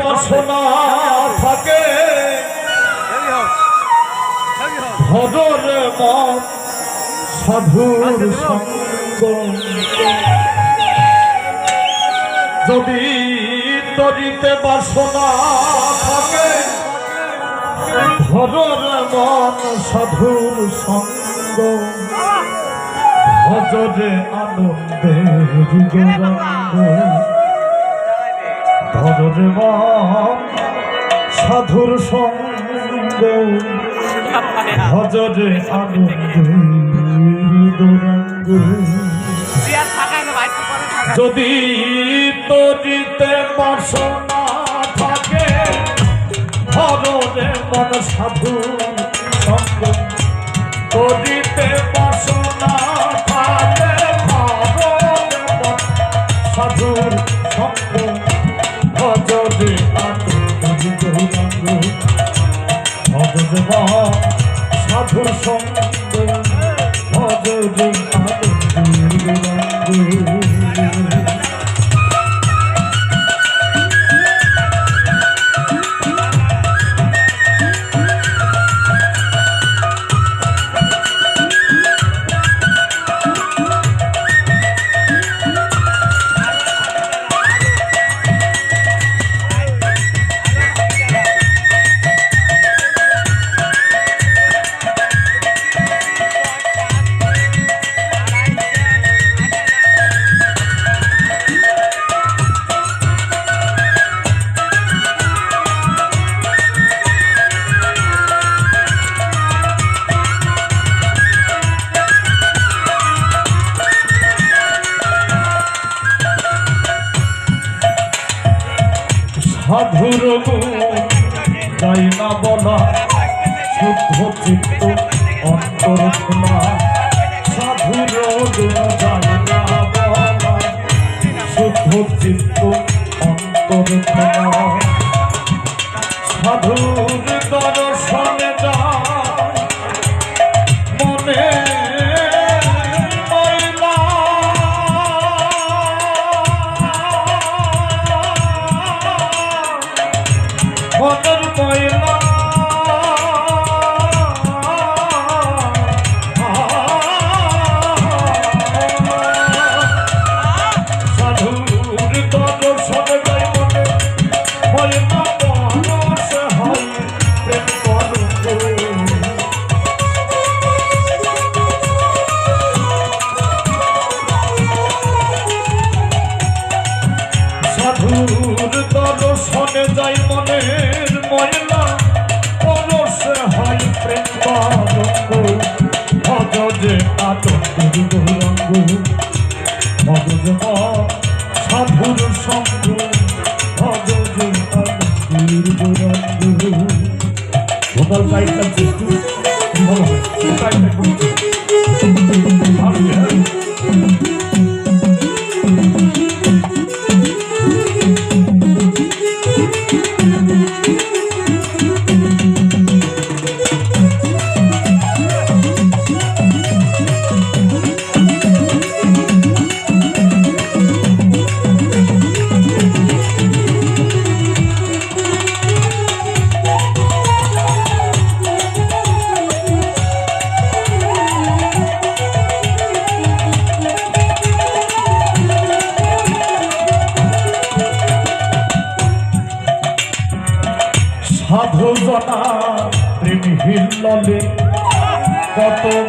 বাসনা থাকে। ভজরে সাধুর সঙ্গ যদি তরিতে বাসনা থাকে, ভজরে মন সাধুর সঙ্গ ভজরে আনন্দে মন সাধুর সঙ্গ যদি তরিতে বাসনা থাকে ভজরে মন সাধুর সঙ্গ। তরিতে বাসনা you. সাধুর তাই না বলা শুদ্ধ চিত্ত অন্তর খোলা সাধুর শুদ্ধ চিত্ত অন্তর খোলা সাধুর সাধুর দর্শনে যাই মনের ময়লা। পরশে হয় প্রেম ভজে আতঙ্কের গৌরঙ্গ। ভজে সাধুর সঙ্গ। ভজে আতঙ্কের গৌরঙ্গ। ভোকাল গাইডটা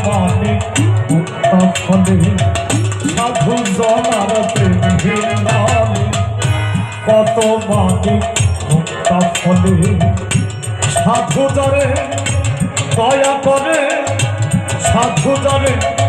মানে মুক্ত ফলে সাধু জনার প্রেম হিল্ললে কত মানে ফলে সাধু জরে দয়া করে সাধু জরে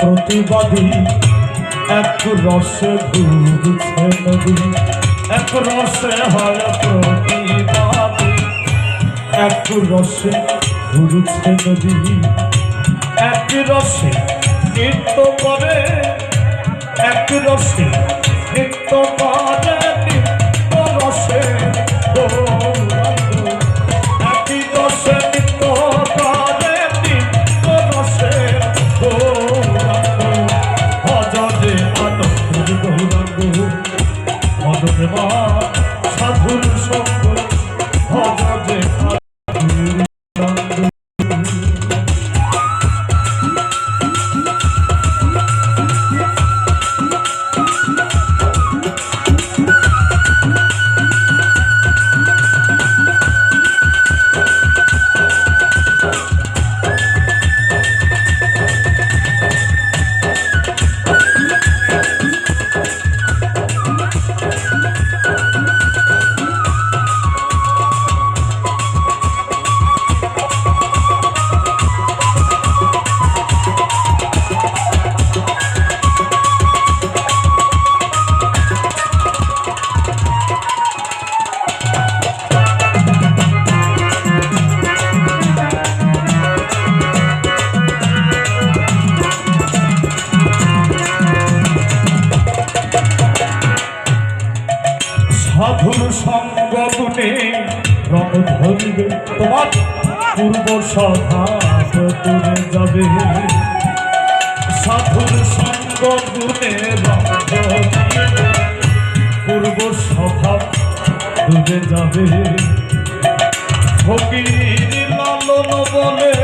প্রতিবাদী। এক রসে ঘুরছে নদী, এক রসে হয় প্রতিবাদী। এক রসে ঘুরছে নদী, এক রসে নৃত্য করে, এক রসে নৃত্য করে। তোমার পূর্ব সভা করে যাবে। সাধুর সঙ্গ গুণে পূর্ব সভা ডুবে যাবে। ফকির লালন বলে